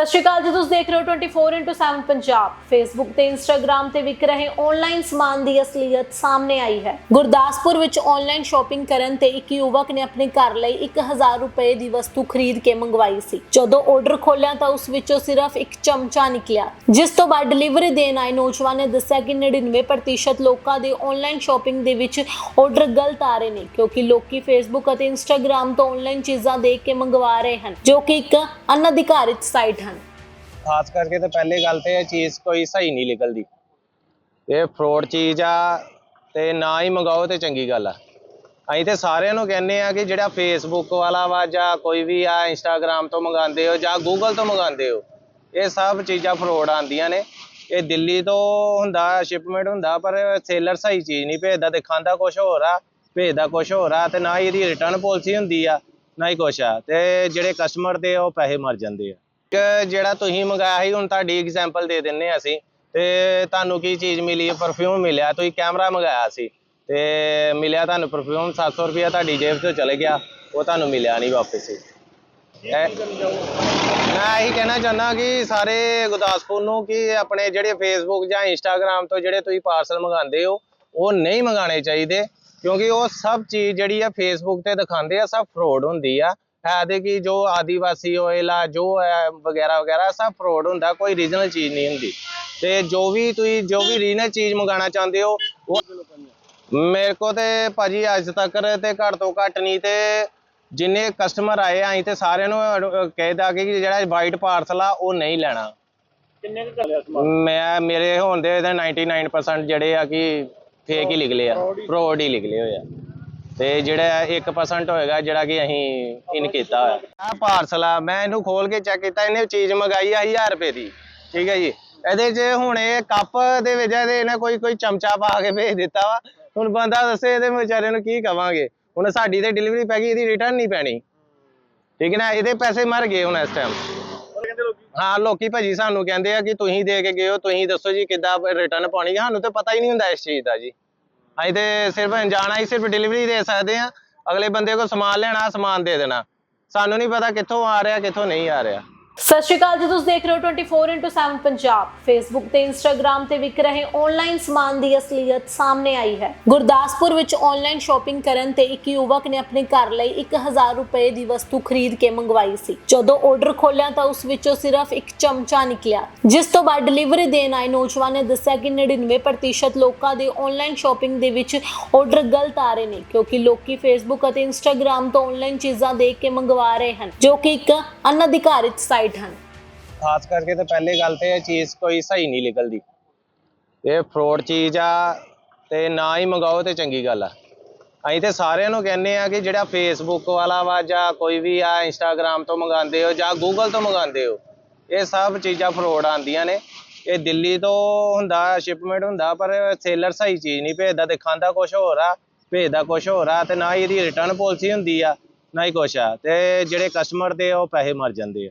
ਸਤਿ ਸ਼੍ਰੀ ਅਕਾਲ ਜੀ, ਤੁਸੀਂ ਦੇਖ ਰਹੇ ਹੋ 24x7 ਪੰਜਾਬ। ਫੇਸਬੁੱਕ ਤੇ ਇੰਸਟਾਗ੍ਰam ਤੇ ਵਿਕ ਰਹੇ ਆਨਲਾਈਨ ਸਮਾਨ ਦੀ ਅਸਲੀਅਤ ਸਾਹਮਣੇ ਆਈ ਹੈ। ਗੁਰਦਾਸਪੁਰ ਵਿੱਚ ਆਨਲਾਈਨ ਸ਼ਾਪਿੰਗ ਕਰਨ ਤੇ ਇੱਕ ਯੁਵਕ ਨੇ ਆਪਣੇ ਘਰ ਲਈ 1000 ਰੁਪਏ ਦੀ ਵਸਤੂ ਖਰੀਦ ਕੇ ਮੰਗਵਾਈ ਸੀ। ਜਦੋਂ ਆਰਡਰ ਖੋਲ੍ਹਿਆ ਤਾਂ ਉਸ ਵਿੱਚੋਂ ਸਿਰਫ ਇੱਕ ਚਮਚਾ ਨਿਕਲਿਆ। ਜਿਸ ਤੋਂ ਬਾਅਦ ਡਿਲੀਵਰੀ ਦੇਣ ਆਏ ਨੌਜਵਾਨ ਨੇ ਦੱਸਿਆ ਕਿ 99% ਲੋਕਾਂ ਦੇ ਆਨਲਾਈਨ ਸ਼ਾਪਿੰਗ ਦੇ ਵਿੱਚ ਆਰਡਰ ਗਲਤ ਆ ਰਹੇ ਨੇ, ਕਿਉਂਕਿ ਲੋਕੀ ਫੇਸਬੁੱਕ ਅਤੇ ਇੰਸਟਾਗ੍ਰam ਤੋਂ ਆਨਲਾਈਨ ਚੀਜ਼ਾਂ ਦੇਖ ਕੇ ਮੰਗਵਾ ਰਹੇ ਹਨ, ਜੋ ਕਿ ਇੱਕ ਅਨਅਧਿਕਾਰਿਤ ਸਾਈਟ ਹਨ। ਖਾਸ ਕਰਕੇ ਤਾਂ ਪਹਿਲੇ ਗੱਲ ਤੇ ਇਹ ਚੀਜ਼ ਕੋਈ ਸਹੀ ਨਹੀਂ ਨਿਕਲਦੀ। ਇਹ ਫਰੋਡ ਚੀਜ਼ ਆ ਤੇ ਨਾ ਹੀ ਮੰਗਾਓ ਤੇ ਚੰਗੀ ਗੱਲ ਆ। ਅਸੀਂ ਤੇ ਸਾਰਿਆਂ ਨੂੰ ਕਹਿੰਦੇ ਆ ਕਿ ਜਿਹੜਾ ਫੇਸਬੁੱਕ ਵਾਲਾ ਵਾ ਜਾਂ ਕੋਈ ਵੀ ਆ ਇੰਸਟਾਗ੍ਰam ਤੋਂ ਮੰਗਾਉਂਦੇ ਹੋ ਜਾਂ ਗੂਗਲ ਤੋਂ ਮੰਗਾਉਂਦੇ ਹੋ, ਇਹ ਸਭ ਚੀਜ਼ਾਂ ਫਰੋਡ ਆਉਂਦੀਆਂ ਨੇ। ਇਹ ਦਿੱਲੀ ਤੋਂ ਹੁੰਦਾ ਸ਼ਿਪਮੈਂਟ ਹੁੰਦਾ, ਪਰ ਸੇਲਰ ਸਹੀ ਚੀਜ਼ ਨਹੀਂ ਭੇਜਦਾ ਦਿਖਾਉਂਦਾ ਕੁਝ ਹੋਰ ਆ, ਭੇਜਦਾ ਕੁਝ ਹੋਰ ਆ ਤੇ ਨਾ ਹੀ ਇਹਦੀ ਰਿਟਰਨ ਪਾਲਿਸੀ ਹੁੰਦੀ ਆ, ਨਾ ਹੀ ਕੁਛ ਆ। ਤੇ ਜਿਹੜੇ ਕਸਟਮਰ ਦੇ ਉਹ ਪੈਸੇ ਮਰ ਜਾਂਦੇ ਆ। ਇੱਕ ਜਿਹੜਾ ਤੁਸੀਂ ਮੰਗਾਇਆ ਸੀ ਹੁਣ ਤੁਹਾਡੀ ਐਗਜ਼ਾਮਪਲ ਦੇ ਦਿੰਨੇ ਆ ਅਸੀਂ। ਤੇ ਤੁਹਾਨੂੰ ਕੀ ਚੀਜ਼ ਮਿਲੀ ਪਰਫਿਊਮ ਮਿਲਿਆ। ਤੁਸੀਂ ਕੈਮਰਾ ਮੰਗਾਇਆ ਸੀ। ਤੇ ਮਿਲਿਆ ਤੁਹਾਨੂੰ ਪਰਫਿਊਮ 700 ਰੁਪਇਆ ਤੁਹਾਡੀ ਜੇਬ ਤੋਂ ਚਲੇ ਗਿਆ। ਉਹ ਤੁਹਾਨੂੰ ਮਿਲਿਆ ਨਹੀਂ ਵਾਪਸ। ਮੈਂ ਇਹੀ ਕਹਿਣਾ ਚਾਹੁੰਦਾ ਕਿ ਸਾਰੇ ਗੁਰਦਾਸਪੁਰ ਨੂੰ ਕਿ ਆਪਣੇ ਜਿਹੜੇ ਫੇਸਬੁੱਕ ਜਾਂ ਇੰਸਟਾਗ੍ਰam ਤੋਂ ਜਿਹੜੇ ਤੁਸੀਂ ਪਾਰਸਲ ਮੰਗਾਉਂਦੇ ਹੋ ਉਹ ਨਹੀਂ ਮੰਗਾਣੇ ਚਾਹੀਦੇ। ਕਿਉਂਕਿ ਉਹ ਸਭ ਚੀਜ਼ ਜਿਹੜੀ ਆ ਫੇਸਬੁੱਕ ਤੇ ਦਿਖਾਉਂਦੇ ਆ ਸਭ ਫਰੋਡ ਹੁੰਦੀ ਆ। ਤੇ ਕਿ ਜੋ ਆਦੀਵਾਸੀ ਆਇਲ ਆ ਜੋ ਹੈ ਵਗੈਰਾ ਵਗੈਰਾ ਸਭ ਫਰੋਡ ਹੁੰਦਾ ਕੋਈ ਰੀਜਨਲ ਚੀਜ਼ ਨਹੀਂ ਹੁੰਦੀ। ਤੇ ਜੋ ਵੀ ਤੁਸੀਂ ਜੋ ਵੀ ਰੀਜਨਲ ਚੀਜ਼ ਮੰਗਾਣਾ ਚਾਹੁੰਦੇ ਹੋ ਉਹ ਮੇਰੇ ਕੋ ਤੇ ਭਾਜੀ ਅੱਜ ਤੱਕ ਤੇ ਘੱਟ ਤੋਂ ਘੱਟ ਨਹੀਂ ਤੇ ਜਿੰਨੇ ਕਸਟਮਰ ਆਏ ਆ ਅਸੀਂ ਤੇ ਸਾਰਿਆਂ ਨੂੰ ਕਹਿਦਾ ਕਿ ਜਿਹੜਾ ਵਾਈਟ ਪਾਰਸਲ ਆ ਉਹ ਨਹੀਂ ਲੈਣਾ। ਕਿੰਨੇ ਕੁ ਚੱਲਿਆ ਸਮਾਨ? ਮੈਂ ਮੇਰੇ ਹੋਣ ਦੇ ਇਹਦੇ 99% ਜਿਹੜੇ ਆ ਕਿ ਫੇਕ ਹੀ ਨਿਕਲੇ ਆ। ਫਰੋਡ ਹੀ ਨਿਕਲੇ ਹੋਏ ਆ। ਤੇ ਜਿਹੜਾ 1% ਹੋਏਗਾ ਜਿਹੜਾ ਕਿ ਅਸੀਂ ਇਨ ਕੀਤਾ ਹੋਇਆ। ਆ ਪਾਰਸਲ ਆ, ਮੈਂ ਇਹਨੂੰ ਖੋਲ ਕੇ ਚੈੱਕ ਕੀਤਾ, ਇਹਨੇ ਚੀਜ਼ ਮੰਗਾਈ ਆ 1000 ਰੁਪਏ ਦੀ, ਠੀਕ ਹੈ ਜੀ। ਇਹਦੇ 'ਚ ਹੁਣ ਇਹ ਕੱਪ ਦੇ ਵਿੱਚ ਇਹਦੇ ਇਹਨੇ ਕੋਈ ਕੋਈ ਚਮਚਾ ਪਾ ਕੇ ਭੇਜ ਦਿੱਤਾ ਵਾ। ਹੁਣ ਬੰਦਾ ਦੱਸੇ ਇਹਦੇ ਵਿਚਾਰੇ ਨੂੰ ਕੀ ਕਵਾਂਗੇ। ਹੁਣ ਸਾਡੀ ਤੇ ਡਿਲੀਵਰੀ ਪੈ ਗਈ, ਇਹਦੀ ਰਿਟਰਨ ਨਹੀਂ ਪੈਣੀ। ਠੀਕ ਹੈ ਨਾ, ਇਹਦੇ ਪੈਸੇ ਮਰ ਗਏ ਹੁਣ ਇਸ ਟਾਈਮ ਹਾਂ, ਲੋਕੀ ਭਾਜੀ ਸਾਨੂੰ ਕਹਿੰਦੇ ਆ ਕਿ ਤੁਸੀਂ ਦੇ ਕੇ ਗਏ ਹੋ, ਤੁਸੀਂ ਦੱਸੋ ਜੀ ਕਿੱਦਾਂ ਰਿਟਰਨ ਪਾਉਣੀ ਸਾਨੂੰ ਤਾਂ ਪਤਾ ਹੀ ਨਹੀਂ ਹੁੰਦਾ ਇਸ ਚੀਜ਼ ਦਾ ਜੀ। ਅਸੀਂ ਤੇ ਸਿਰਫ ਜਾਣਾ ਹੀ ਸਿਰਫ ਡਿਲੀਵਰੀ ਦੇ ਸਕਦੇ ਆ ਅਗਲੇ ਬੰਦੇ ਕੋਲ ਸਮਾਨ ਲੈਣਾ, ਸਮਾਨ ਦੇ ਦੇਣਾ। ਸਾਨੂੰ ਨਹੀਂ ਪਤਾ ਕਿੱਥੋਂ ਆ ਰਿਹਾ, ਕਿੱਥੋਂ ਨਹੀਂ ਆ ਰਿਹਾ। ਸਤਿ ਸ਼੍ਰੀ ਅਕਾਲ ਜੀ, ਤੁਸੀਂ ਦੇਖ ਰਹੇ ਹੋ 24x7 ਪੰਜਾਬ। ਫੇਸਬੁੱਕ ਤੇ ਇੰਸਟਾਗ੍ਰam ਤੇ ਵਿਕ ਰਹੇ ਆਨਲਾਈਨ ਸਮਾਨ ਦੀ ਅਸਲੀਅਤ ਸਾਹਮਣੇ ਆਈ ਹੈ। ਗੁਰਦਾਸਪੁਰ ਵਿੱਚ ਆਨਲਾਈਨ ਸ਼ਾਪਿੰਗ ਕਰਨ ਤੇ ਇੱਕ ਯੁਵਕ ਨੇ ਆਪਣੇ ਘਰ ਲਈ 1000 ਰੁਪਏ ਦੀ ਵਸਤੂ ਖਰੀਦ ਕੇ ਮੰਗਵਾਈ ਸੀ। ਜਦੋਂ ਆਰਡਰ ਖੋਲ੍ਹਿਆ ਤਾਂ ਉਸ ਵਿੱਚੋਂ ਸਿਰਫ ਇੱਕ ਚਮਚਾ ਨਿਕਲਿਆ। ਜਿਸ ਤੋਂ ਬਾਅਦ ਡਿਲੀਵਰੀ ਦੇਣ ਆਏ ਨੌਜਵਾਨ ਨੇ ਦੱਸਿਆ ਕਿ 99% ਲੋਕਾਂ ਦੇ ਆਨਲਾਈਨ ਸ਼ਾਪਿੰਗ ਦੇ ਵਿੱਚ ਆਰਡਰ ਗਲਤ ਆ ਰਹੇ ਨੇ, ਕਿਉਂਕਿ ਲੋਕੀ ਫੇਸਬੁੱਕ ਅਤੇ ਇੰਸਟਾਗ੍ਰam ਤੋਂ ਆਨਲਾਈਨ ਚੀਜ਼ਾਂ ਦੇਖ ਕੇ ਮੰਗਵਾ ਰਹੇ ਹਨ, ਜੋ ਕਿ ਇੱਕ ਅਨਅਧਿਕਾਰਿਤ ਸਾਈਟ ਹਨ। ਖਾਸ ਕਰਕੇ ਤਾਂ ਪਹਿਲੇ ਗੱਲ ਤੇ ਇਹ ਚੀਜ਼ ਕੋਈ ਸਹੀ ਨਹੀਂ ਨਿਕਲਦੀ। ਇਹ ਫਰੋਡ ਚੀਜ਼ ਆ ਤੇ ਨਾ ਹੀ ਮੰਗਾਓ ਤੇ ਚੰਗੀ ਗੱਲ ਆ। ਅਸੀਂ ਤੇ ਸਾਰਿਆਂ ਨੂੰ ਕਹਿੰਦੇ ਆ ਕਿ ਜਿਹੜਾ ਫੇਸਬੁੱਕ ਵਾਲਾ ਵਾ ਜਾਂ ਕੋਈ ਵੀ ਆ ਇੰਸਟਾਗ੍ਰam ਤੋਂ ਮੰਗਾਉਂਦੇ ਹੋ ਜਾਂ ਗੂਗਲ ਤੋਂ ਮੰਗਾਉਂਦੇ ਹੋ, ਇਹ ਸਭ ਚੀਜ਼ਾਂ ਫਰੋਡ ਆਉਂਦੀਆਂ ਨੇ। ਇਹ ਦਿੱਲੀ ਤੋਂ ਹੁੰਦਾ ਸ਼ਿਪਮੈਂਟ ਹੁੰਦਾ, ਪਰ ਸੇਲਰ ਸਹੀ ਚੀਜ਼ ਨਹੀਂ ਭੇਜਦਾ ਦਿਖਾਉਂਦਾ ਕੁਝ ਹੋਰ ਆ, ਭੇਜਦਾ ਕੁਝ ਹੋਰ ਆ, ਤੇ ਨਾ ਹੀ ਇਹਦੀ ਰਿਟਰਨ ਪਾਲਿਸੀ ਹੁੰਦੀ ਆ, ਨਾ ਹੀ ਕੁਛ ਆ। ਤੇ ਜਿਹੜੇ ਕਸਟਮਰ ਦੇ ਉਹ ਪੈਸੇ ਮਰ ਜਾਂਦੇ ਆ।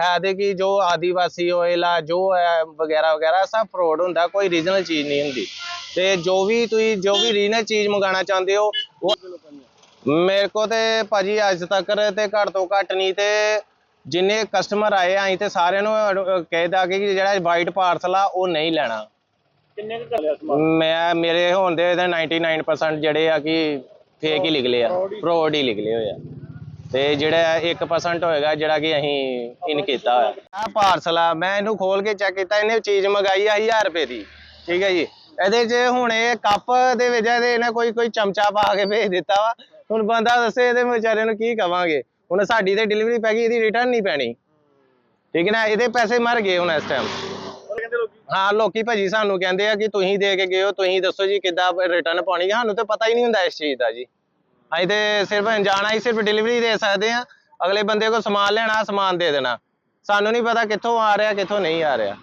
ਹੈ ਤੇ ਕਿ ਜੋ ਆਦੀਵਾਸੀ ਆਇਲ ਆ ਜੋ ਹੈ ਵਗੈਰਾ ਵਗੈਰਾ ਸਭ ਫਰੋਡ ਹੁੰਦਾ ਕੋਈ ਰੀਜਨਲ ਚੀਜ਼ ਨਹੀਂ ਹੁੰਦੀ। ਤੇ ਜੋ ਵੀ ਤੁਸੀਂ ਜੋ ਵੀ ਰੀਜਨਲ ਚੀਜ਼ ਮੰਗਾਣਾ ਚਾਹੁੰਦੇ ਹੋ ਉਹ ਮੇਰੇ ਕੋ ਤੇ ਭਾਜੀ ਅੱਜ ਤੱਕ ਤੇ ਘੱਟ ਤੋਂ ਘੱਟ ਨਹੀਂ ਤੇ ਜਿੰਨੇ ਕਸਟਮਰ ਆਏ ਆ ਅਸੀਂ ਤੇ ਸਾਰਿਆਂ ਨੂੰ ਕਹਿਦਾ ਕਿ ਜਿਹੜਾ ਵਾਈਟ ਪਾਰਸਲ ਆ ਉਹ ਨਹੀਂ ਲੈਣਾ। ਕਿੰਨੇ ਕੁ ਚੱਲਿਆ ਸਮਾਨ? ਮੈਂ ਮੇਰੇ ਹੋਣ ਦੇ ਇਹਦੇ 99% ਜਿਹੜੇ ਆ ਕਿ ਫੇਕ ਹੀ ਨਿਕਲੇ ਆ। ਫਰੋਡ ਹੀ ਨਿਕਲੇ ਹੋਏ ਆ। ਤੇ ਜਿਹੜਾ 1% ਹੋਏਗਾ ਜਿਹੜਾ ਕਿ ਅਸੀਂ ਇਨ ਕੀਤਾ ਹੋਇਆ। ਆ ਪਾਰਸਲ ਆ, ਮੈਂ ਇਹਨੂੰ ਖੋਲ ਕੇ ਚੈੱਕ ਕੀਤਾ, ਇਹਨੇ ਚੀਜ਼ ਮੰਗਾਈ ਆ 1000 ਰੁਪਏ ਦੀ, ਠੀਕ ਹੈ ਜੀ। ਇਹਦੇ 'ਚ ਹੁਣ ਇਹ ਕੱਪ ਦੇ ਵਿੱਚ ਇਹਦੇ ਇਹਨੇ ਕੋਈ ਕੋਈ ਚਮਚਾ ਪਾ ਕੇ ਭੇਜ ਦਿੱਤਾ ਵਾ। ਹੁਣ ਬੰਦਾ ਦੱਸੇ ਇਹਦੇ ਵਿਚਾਰੇ ਨੂੰ ਕੀ ਕਵਾਂਗੇ। ਹੁਣ ਸਾਡੀ ਤੇ ਡਿਲੀਵਰੀ ਪੈ ਗਈ, ਇਹਦੀ ਰਿਟਰਨ ਨਹੀਂ ਪੈਣੀ। ਠੀਕ ਹੈ ਨਾ, ਇਹਦੇ ਪੈਸੇ ਮਰ ਗਏ ਹੁਣ ਇਸ ਟਾਈਮ ਹਾਂ, ਲੋਕੀ ਭਾਜੀ ਸਾਨੂੰ ਕਹਿੰਦੇ ਆ ਕਿ ਤੁਸੀਂ ਦੇ ਕੇ ਗਏ ਹੋ, ਤੁਸੀਂ ਦੱਸੋ ਜੀ ਕਿੱਦਾਂ ਰਿਟਰਨ ਪਾਉਣੀ ਸਾਨੂੰ ਤਾਂ ਪਤਾ ਹੀ ਨਹੀਂ ਹੁੰਦਾ ਇਸ ਚੀਜ਼ ਦਾ ਜੀ। ਅਸੀਂ ਤੇ ਸਿਰਫ ਜਾਣਾ ਹੀ ਸਿਰਫ ਡਿਲੀਵਰੀ ਦੇ ਸਕਦੇ ਆ ਅਗਲੇ ਬੰਦੇ ਕੋਲ ਸਮਾਨ ਲੈਣਾ, ਸਮਾਨ ਦੇ ਦੇਣਾ। ਸਾਨੂੰ ਨਹੀਂ ਪਤਾ ਕਿੱਥੋਂ ਆ ਰਿਹਾ, ਕਿੱਥੋਂ ਨਹੀਂ ਆ ਰਿਹਾ।